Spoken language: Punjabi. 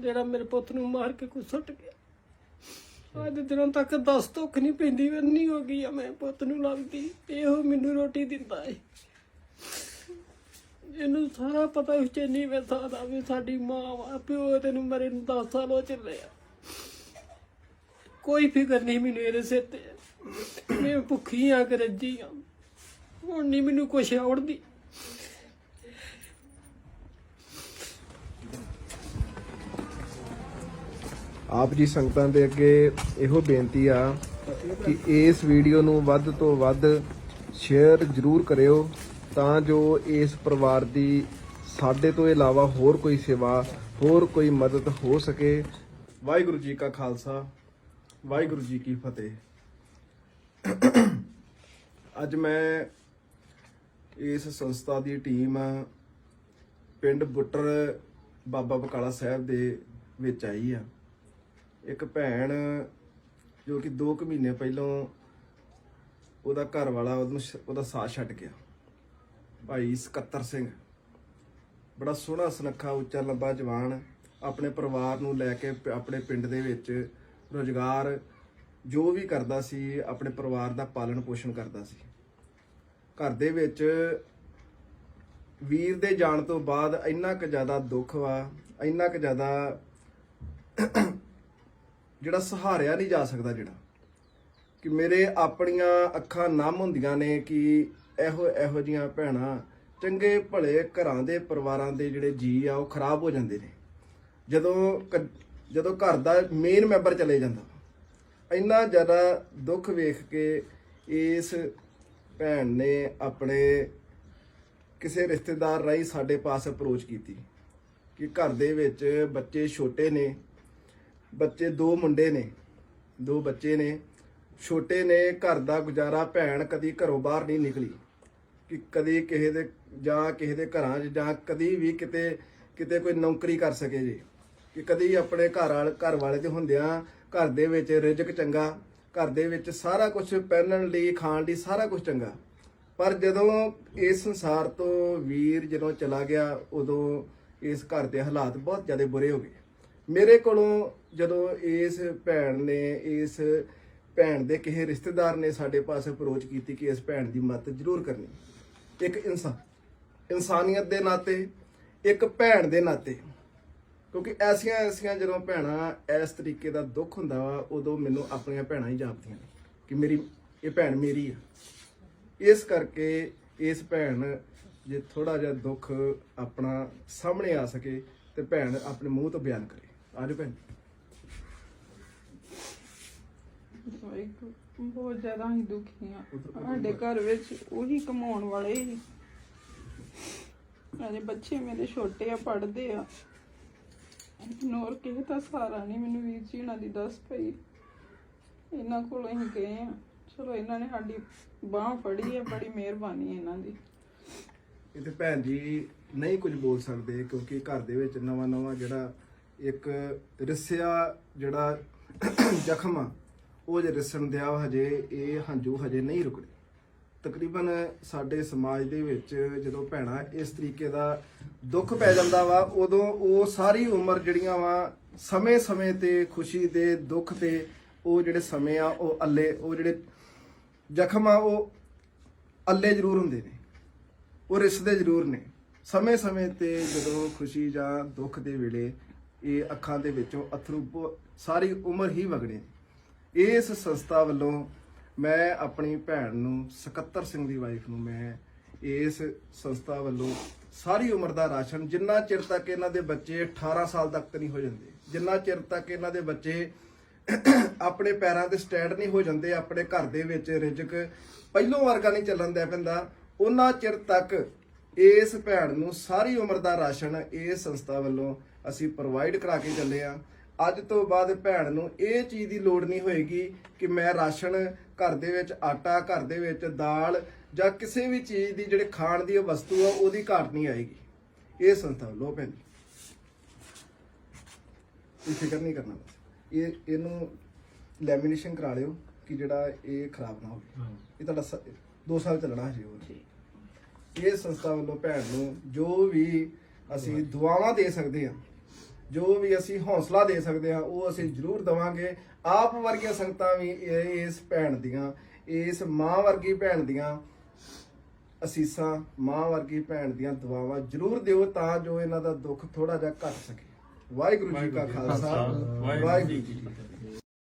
ਜਿਹੜਾ ਮੇਰੇ ਪੁੱਤ ਨੂੰ ਮਾਰ ਕੇ ਕੋਈ ਸੁੱਟ ਗਿਆ। ਅੱਜ ਦਿਨਾਂ ਤੱਕ ਦਸ ਧੁੱਖ ਨਹੀਂ ਪੈਂਦੀ ਵੰਨੀ ਹੋ ਗਈ ਆ ਮੈਂ ਪੁੱਤ ਨੂੰ ਲੱਭਦੀ। ਇਹੋ ਮੈਨੂੰ ਰੋਟੀ ਦਿੰਦਾ ਏ। ਇਹਨੂੰ ਸਾਰਾ ਪਤਾ ਉਸ ਚ ਨਹੀਂ ਵੇ ਸਕਦਾ ਵੀ ਸਾਡੀ ਮਾਂ ਵਾ, ਪਿਓ ਤੈਨੂੰ ਮਰੇ ਨੂੰ 10 ਸਾਲ ਹੋ ਚੱਲੇ ਆ। ਕੋਈ ਫਿਕਰ ਨਹੀਂ ਮੈਨੂੰ ਇਹਦੇ ਸਿਰ ਤੇ। ਮੈਂ ਭੁੱਖੀ ਆ ਕੇ ਰੱਜੀ ਆ। ਹੁਣ ਨਹੀਂ ਮੈਨੂੰ ਕੁਛ ਆਉੜਦੀ ਆਪ ਜੀ ਸੰਗਤਾਂ ਦੇ ਅੱਗੇ ਇਹੋ ਬੇਨਤੀ ਆ ਕਿ ਇਸ ਵੀਡੀਓ ਨੂੰ ਵੱਧ ਤੋਂ ਵੱਧ ਸ਼ੇਅਰ ਜ਼ਰੂਰ ਕਰਿਓ, ਤਾਂ ਜੋ ਇਸ ਪਰਿਵਾਰ ਦੀ ਸਾਡੇ ਤੋਂ ਇਲਾਵਾ ਹੋਰ ਕੋਈ ਸੇਵਾ, ਹੋਰ ਕੋਈ ਮਦਦ ਹੋ ਸਕੇ। ਵਾਹਿਗੁਰੂ ਜੀ ਕਾ ਖਾਲਸਾ, ਵਾਹਿਗੁਰੂ ਜੀ ਕੀ ਫਤਿਹ। ਅੱਜ ਮੈਂ ਇਸ ਸੰਸਥਾ ਦੀ ਟੀਮ ਪਿੰਡ ਬੁੱਟਰ ਬਾਬਾ ਬਕਾਲਾ ਸਾਹਿਬ ਦੇ ਵਿੱਚ ਆਈ ਆ। ਇੱਕ ਭੈਣ ਜੋ ਕਿ 2 ਕੁ ਮਹੀਨੇ ਪਹਿਲਾਂ ਉਹਦਾ ਘਰ ਵਾਲਾ ਉਹਨੂੰ ਸ਼- ਉਹਦਾ ਸਾਥ ਛੱਡ ਗਿਆ। ਭਾਈ ਸਕੱਤਰ ਸਿੰਘ। ਬੜਾ ਸੋਹਣਾ ਸੁਨੱਖਾ, ਉੱਚਾ, ਲੰਬਾ ਜਵਾਨ, ਆਪਣੇ ਪਰਿਵਾਰ ਨੂੰ ਲੈ ਕੇ ਆਪਣੇ ਪਿੰਡ ਦੇ ਵਿੱਚ ਰੋਜ਼ਗਾਰ ਜੋ ਵੀ ਕਰਦਾ ਸੀ, ਆਪਣੇ ਪਰਿਵਾਰ ਦਾ ਪਾਲਣ ਪੋਸ਼ਣ ਕਰਦਾ ਸੀ। ਘਰ ਦੇ ਵਿੱਚ ਵੀਰ ਦੇ ਜਾਣ ਤੋਂ ਬਾਅਦ ਇੰਨਾ ਕੁ ਜ਼ਿਆਦਾ ਦੁੱਖ ਵਾ, ਇੰਨਾ ਕੁ ਜ਼ਿਆਦਾ ਜਿਹੜਾ ਸਹਾਰਿਆ ਨਹੀਂ ਜਾ ਸਕਦਾ ਜਿਹੜਾ। ਕਿ ਮੇਰੇ ਆਪਣੀਆਂ ਅੱਖਾਂ ਨਮ ਹੁੰਦੀਆਂ ਨੇ ਕਿ ਇਹੋ ਇਹੋ ਜੀਆਂ ਭੈਣਾਂ ਚੰਗੇ ਭਲੇ ਘਰਾਂ ਦੇ ਪਰਿਵਾਰਾਂ ਦੇ ਜਿਹੜੇ ਜੀ ਆ, ਉਹ ਖਰਾਬ ਹੋ ਜਾਂਦੇ ਨੇ। ਜਦੋਂ ਕ- ਜਦੋਂ ਘਰ ਦਾ ਮੇਨ ਮੈਂਬਰ ਚਲੇ ਜਾਂਦਾ, ਇੰਨਾ ਜ਼ਿਆਦਾ ਦੁੱਖ ਵੇਖ ਕੇ ਇਸ ਭੈਣ ਨੇ ਆਪਣੇ ਕਿਸੇ ਰਿਸ਼ਤੇਦਾਰ ਰਾਹੀਂ ਸਾਡੇ ਪਾਸ ਅਪਰੋਚ ਕੀਤੀ ਕਿ ਘਰ ਦੇ ਵਿੱਚ ਬੱਚੇ ਛੋਟੇ ਨੇ ਬੱਚੇ ਦੋ ਮੁੰਡੇ ਨੇ, ਦੋ ਬੱਚੇ ਨੇ। ਛੋਟੇ ਨੇ, ਘਰ ਦਾ ਗੁਜ਼ਾਰਾ, ਭੈਣ ਕਦੀ ਘਰੋਂ ਬਾਹਰ ਨਹੀਂ ਨਿਕਲੀ। ਕਿ ਕਦੀ ਕਿਸੇ ਦੇ ਜਾਂ ਕਿਸੇ ਦੇ ਘਰਾਂ 'ਚ ਜਾਂ ਕਦੀ ਵੀ ਕਿਤੇ ਕਿਤੇ ਕੋਈ ਨੌਕਰੀ ਕਰ ਸਕੇ ਜੀ। ਕਿ ਕਦੀ ਆਪਣੇ ਘਰ ਵਾਲ, ਘਰ ਵਾਲੇ ਦੇ ਹੁੰਦਿਆਂ ਘਰ ਦੇ ਵਿੱਚ ਰਿਜ਼ਕ ਚੰਗਾ, ਘਰ ਦੇ ਵਿੱਚ ਸਾਰਾ ਕੁਝ ਪਹਿਨਣ ਲਈ, ਖਾਣ ਲਈ ਸਾਰਾ ਕੁਝ ਚੰਗਾ। ਪਰ ਜਦੋਂ ਇਸ ਸੰਸਾਰ ਤੋਂ ਵੀਰ ਜਦੋਂ ਚਲਾ ਗਿਆ, ਉਦੋਂ ਇਸ ਘਰ ਦੇ ਹਾਲਾਤ ਬਹੁਤ ਜ਼ਿਆਦਾ ਬੁਰੇ ਹੋ ਗਏ। ਮੇਰੇ ਕੋਲੋਂ ਜਦੋਂ ਇਸ ਭੈਣ ਨੇ, ਇਸ ਭੈਣ ਦੇ ਕਿਸੇ ਰਿਸ਼ਤੇਦਾਰ ਨੇ ਸਾਡੇ ਪਾਸ ਅਪਰੋਚ ਕੀਤੀ ਕਿ ਇਸ ਭੈਣ ਦੀ ਮਦਦ ਜ਼ਰੂਰ ਕਰਨੀ। ਇੱਕ ਇਨਸਾਨ, ਇਨਸਾਨੀਅਤ ਦੇ ਨਾਤੇ, ਇੱਕ ਭੈਣ ਦੇ ਨਾਤੇ। ਕਿਉਂਕਿ ਐਸੀਆਂ ਐਸੀਆਂ ਜਦੋਂ ਭੈਣਾਂ ਇਸ ਤਰੀਕੇ ਦਾ ਦੁੱਖ ਹੁੰਦਾ ਵਾ, ਉਦੋਂ ਮੈਨੂੰ ਆਪਣੀਆਂ ਭੈਣਾਂ ਹੀ ਜਾਪਦੀਆਂ ਨੇ ਕਿ ਮੇਰੀ, ਇਹ ਭੈਣ ਮੇਰੀ ਆ। ਇਸ ਕਰਕੇ ਇਸ ਭੈਣ ਜੇ ਥੋੜਾ ਜਿਹਾ ਦੁੱਖ ਆਪਣਾ ਸਾਹਮਣੇ ਆ ਸਕੇ ਤੇ ਭੈਣ ਆਪਣੇ ਮੂੰਹ ਤੋਂ ਬਿਆਨ ਕਰੇ। ਆਜੋ ਭੈਣ। ਬਹੁਤ ਜ਼ਿਆਦਾ ਹੀ। ਦੁਖੀ ਆ ਸਾਡੇ ਘਰ ਵਿੱਚ ਉਹੀ ਕਮਾਉਣ ਵਾਲੇ ਹੀ। ਅਜੇ ਬੱਚੇ ਮੇਰੇ ਛੋਟੇ ਆ ਪੜਦੇ ਆ। ਨੋਰ ਕਿਸੇ ਦਾ ਸਹਾਰਾ ਨਹੀਂ ਮੈਨੂੰ ਵੀਰ ਜੀ ਉਹਨਾਂ ਦੀ ਦੱਸ ਪਈ। ਇਹਨਾਂ ਕੋਲ ਅਸੀਂ ਗਏ ਆ ਚਲੋ ਇਹਨਾਂ ਨੇ ਸਾਡੀ ਬਾਹ ਫੜੀ ਹੈ ਬੜੀ ਮਿਹਰਬਾਨੀ ਇਹਨਾਂ ਦੀ। ਇਹ ਤੇ ਭੈਣ ਜੀ ਨਹੀਂ ਕੁਝ ਬੋਲ ਸਕਦੇ ਕਿਉਂਕਿ ਘਰ ਦੇ ਵਿੱਚ ਨਵਾਂ ਨਵਾਂ ਜਿਹੜਾ ਇੱਕ ਰਿਸਿਆ ਜਿਹੜਾ ਜ਼ਖਮ ਆ, ਉਹ ਜੇ ਰਿਸਣ ਦਿਆ ਵਾ ਹਜੇ, ਇਹ ਹੰਝੂ ਹਜੇ ਨਹੀਂ ਰੁਕਣੇ ਤਕਰੀਬਨ ਸਾਡੇ ਸਮਾਜ ਦੇ ਵਿੱਚ ਜਦੋਂ ਭੈਣਾਂ ਇਸ ਤਰੀਕੇ ਦਾ ਦੁੱਖ ਪੈ ਜਾਂਦਾ ਵਾ, ਉਦੋਂ ਉਹ ਸਾਰੀ ਉਮਰ ਜਿਹੜੀਆਂ ਵਾ, ਸਮੇਂ-ਸਮੇਂ ਤੇ ਖੁਸ਼ੀ ਦੇ, ਦੁੱਖ ਤੇ ਉਹ ਜਿਹੜੇ ਸਮੇਂ ਆ, ਉਹ ਅੱਲੇ, ਉਹ ਜਿਹੜੇ ਜ਼ਖਮ ਆ, ਉਹ ਅੱਲੇ ਜ਼ਰੂਰ ਹੁੰਦੇ ਨੇ। ਉਹ ਰਿਸਦੇ ਜ਼ਰੂਰ ਨੇ। ਸਮੇਂ-ਸਮੇਂ ਤੇ ਜਦੋਂ ਖੁਸ਼ੀ ਜਾਂ ਦੁੱਖ ਦੇ ਵੇਲੇ ਇਹ ਅੱਖਾਂ ਦੇ ਵਿੱਚੋਂ ਅਥਰੂ ਬ- ਸਾਰੀ ਉਮਰ ਹੀ ਵਗਣੇ। ਇਸ ਸੰਸਥਾ ਵੱਲੋਂ ਮੈਂ ਆਪਣੀ ਭੈਣ ਨੂੰ ਸਕੱਤਰ ਸਿੰਘ ਦੀ ਵਾਈਫ ਨੂੰ ਮੈਂ ਇਸ ਸੰਸਥਾ ਵੱਲੋਂ ਸਾਰੀ ਉਮਰ ਦਾ ਰਾਸ਼ਨ, ਜਿੰਨਾ ਚਿਰ ਤੱਕ ਇਹਨਾਂ ਦੇ ਬੱਚੇ 18 ਸਾਲ ਤੱਕ ਨਹੀਂ ਹੋ ਜਾਂਦੇ, ਜਿੰਨਾ ਚਿਰ ਤੱਕ ਇਹਨਾਂ ਦੇ ਬੱਚੇ ਆਪਣੇ ਪੈਰਾਂ ਤੇ ਸਟੈਂਡ ਨਹੀਂ ਹੋ ਜਾਂਦੇ, ਆਪਣੇ ਘਰ ਦੇ ਵਿੱਚ ਰਿਜਕ ਪਹਿਲੋਂ ਵਰਗਾ ਨਹੀਂ ਚੱਲਣ ਦਿਆ ਪੈਂਦਾ, ਉਹਨਾਂ ਚਿਰ ਤੱਕ ਇਸ ਭੈਣ ਨੂੰ ਸਾਰੀ ਉਮਰ ਦਾ ਰਾਸ਼ਨ ਇਸ ਸੰਸਥਾ ਵੱਲੋਂ ਅਸੀਂ ਪ੍ਰੋਵਾਈਡ ਕਰਾ ਕੇ ਚੱਲੇ ਆ ਅੱਜ ਤੋਂ ਬਾਅਦ ਭੈਣ ਨੂੰ ਇਹ ਚੀਜ਼ ਦੀ ਲੋੜ ਨਹੀਂ ਹੋਏਗੀ ਕਿ ਮੈਂ ਰਾਸ਼ਨ ਘਰ ਦੇ ਵਿੱਚ ਆਟਾ ਘਰ ਦੇ ਵਿੱਚ ਦਾਲ ਜਾਂ ਕਿਸੇ ਵੀ ਚੀਜ਼ ਦੀ ਜਿਹੜੇ ਖਾਣ ਦੀ ਵਸਤੂ ਆ ਉਹਦੀ ਘਾਟ ਨਹੀਂ ਆਏਗੀ। ਇਹ ਸੰਸਥਾ ਵੱਲੋਂ ਭੈਣ ਜੀ। ਇਹ ਫਿਕਰ ਨਹੀਂ ਕਰਨਾ ਇਹ ਇਹਨੂੰ ਲੈਮੀਨੇਸ਼ਨ ਕਰਾ ਲਿਓ ਕਿ ਜਿਹੜਾ ਇਹ ਖਰਾਬ ਨਾ ਹੋਵੇ। ਇਹ ਤੁਹਾਡਾ 2 ਸਾਲ ਚੱਲਣਾ ਹਜੇ ਹੋਰ। ਇਹ ਸੰਸਥਾ ਵੱਲੋਂ ਭੈਣ ਨੂੰ ਜੋ ਵੀ ਅਸੀਂ ਦੁਆਵਾਂ ਦੇ ਸਕਦੇ ਹਾਂ ਜੋ ਵੀ ਅਸੀਂ ਹੌਸਲਾ ਦੇ ਸਕਦੇ ਹਾਂ ਉਹ ਅਸੀਂ ਜ਼ਰੂਰ ਦਵਾਂਗੇ। ਆਪ ਵਰਗੀਆਂ ਸੰਗਤਾਂ ਵੀ ਇਸ ਭੈਣ ਦੀਆਂ ਇਸ ਮਾਂ ਵਰਗੀ ਭੈਣ ਦੀਆਂ ਅਸੀਸਾਂ ਮਾਂ ਵਰਗੀ ਭੈਣ ਦੀਆਂ ਦੁਆਵਾਂ ਜ਼ਰੂਰ ਦਿਓ ਤਾਂ ਜੋ ਇਹਨਾਂ ਦਾ ਦੁੱਖ ਥੋੜਾ ਜਿਹਾ ਘਟ ਸਕੇ। ਵਾਹਿਗੁਰੂ ਜੀ ਕਾ ਖਾਲਸਾ। ਵਾਹਿਗੁਰੂ ਜੀ ਕੀ ਫਤਿਹ।